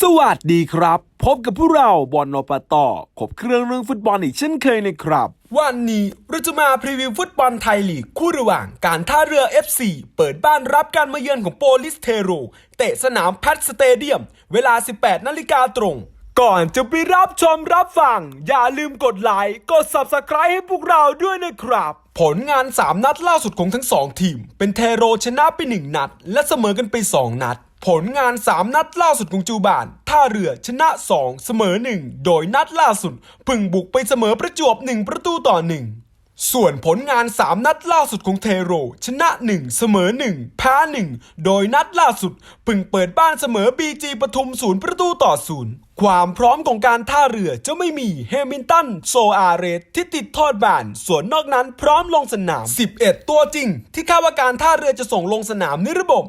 สวัสดีครับ พบกับพวกเราบอลนปตขบเครื่องเรื่องฟุตบอลอีกเช่นเคยนะครับ วันนี้เราจะมาพรีวิวฟุตบอลไทยลีกคู่ระหว่างการท่าเรือ FC เปิดบ้านรับการมาเยือนของโปลิสเทโร เตะสนามแพทสเตเดียม เวลา 18 นาฬิกาตรง ก่อนจะไปรับชมรับฟัง อย่าลืมกดไลค์กด Subscribe ให้พวกเราด้วยนะครับ ผลงาน 3 นัดล่าสุดของทั้ง 2 ทีม เป็นเทโรชนะไป 1 นัด และเสมอกันไป 2 นัด ผลงาน 3 นัดล่าสุดของจูบาน ท่าเรือชนะ 2 เสมอ 1 โดยนัดล่าสุด พึ่งบุกไปเสมอประจวบ 1 ประตูต่อ 1 ส่วนผลงาน 3 นัดล่าสุดของเทโร ชนะ 1 เสมอ 1 แพ้ 1 โดยนัดล่าสุดเพึ่งเปิดบ้านเสมอบีจีปทุมศูนย์ประตูต่อศูนย์ความพร้อมของการท่าเรือจะไม่มีเฮมินตัน โซอาเรสที่ติดทอดบาน ส่วนนอกนั้นพร้อมลงสนาม 11 ตัวจริง ที่คาดว่าการท่าเรือจะส่งลงสนามในระบบ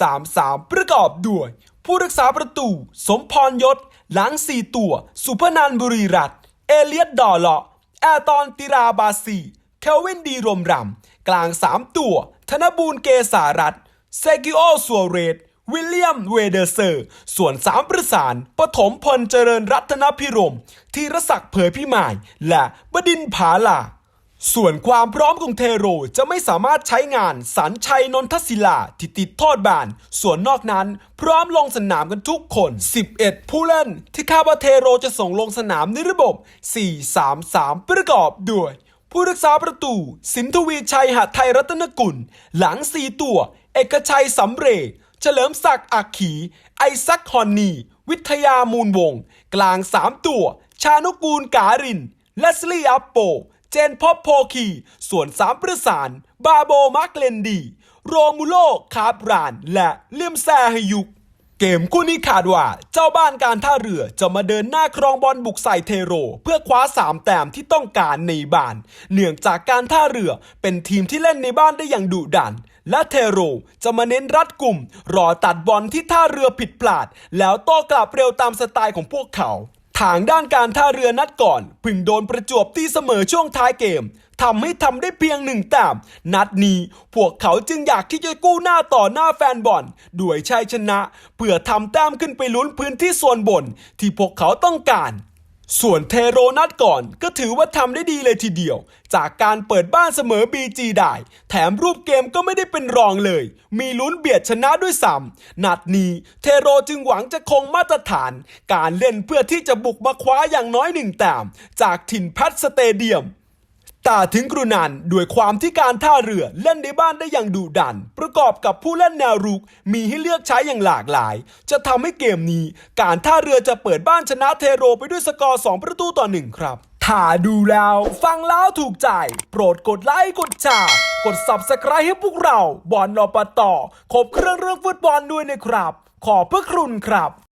4-3-3 ประกอบด้วย ผู้รักษาประตู สมพรยศ หลัง 4 ตัว สุพนันบุรีรัตนเอเลียดดอเลาะ แอร์ตอนติราบาซีเคลวินดีรมรำ กลาง 3 ตัว ธนบูลเกษารัตน์เซกิโอสัวเรตวิลเลียมเวเดอร์เซอร์ ส่วน3ประสานปฐมพลเจริญรัตนพิรมธีรศักดิ์เผยพิมาย และบดินผาลา ส่วนความพร้อมของเทโรจะไม่สามารถใช้งานสันชัยนนทศิลาที่ติดโทษบานส่วนนอกนั้น พร้อมลงสนามกันทุกคน 11 ผู้เล่น ที่คาดว่าเทโรจะส่งลงสนามในระบบ 4-3-3 ประกอบด้วย ผู้รักษาประตู สินทวีชัยหไทยรัตนกุล หลัง4ตัว เอกชัยสำเรย์เฉลิมศักดิ์อักขี ไอซักฮอนนี วิทยามูลวง กลาง 3 ตัว ชานุกูลการินเลสลี่อัปโป เจนพบโพคี ส่วน3ประสาน บาโบมาร์กเลนดี โรมูโลคาบราน และเลียมแซฮยุก เกมคู่นี้ขาดว่าเจ้าบ้านการท่าเรือจะมาเดินหน้าครองบอลบุกใส่เทโร เพื่อคว้า3แต้มที่ต้องการในบ้าน เนื่องจากการท่าเรือเป็นทีมที่เล่นในบ้านได้อย่างดุดันและเทโรจะมาเน้นรัดกลุ่ม รอตัดบอลที่ท่าเรือผิดพลาด แล้วโต้กลับเร็วตามสไตล์ของพวกเขา ทางด้านการท่าเรือนัดก่อนพึ่งโดนประจวบที่เสมอช่วงท้ายเกมทำให้ทำได้เพียงหนึ่งแต้มนัดนี้พวกเขาจึงอยากที่จะกู้หน้าต่อหน้าแฟนบอลด้วยชัยชนะ เพื่อทำแต้มขึ้นไปลุ้นพื้นที่ส่วนบน ที่พวกเขาต้องการ ส่วนเทโรนัดก่อนก็ถือว่าทำได้ดีเลยทีเดียว จากการเปิดบ้านเสมอ BG ได้ แถมรูปเกมก็ไม่ได้เป็นรองเลย มีลุ้นเบียดชนะด้วยซ้ำนัดนี้เทโรจึงหวังจะคงมาตรฐาน การเล่นเพื่อที่จะบุกมาคว้าอย่างน้อยหนึ่งแต้มจากถิ่นพัทสเตเดียม แต่ถึงกรุนันด้วยความที่การท่าเรือเล่นในบ้านได้อย่างดุดัน ประกอบกับผู้เล่นแนวรุกมีให้เลือกใช้อย่างหลากหลาย จะทำให้เกมนี้การท่าเรือจะเปิดบ้านชนะเทโรไปด้วยสกอร์ 2 ประตูต่อ 1 ครับถ้าดูแล้วฟังแล้วถูกใจ โปรดกดไลค์กดแชร์กด Subscribe ให้พวกเราบอลนปต่อครบเครื่องเรื่องฟุตบอลด้วยนะครับ ขอบพระคุณครับ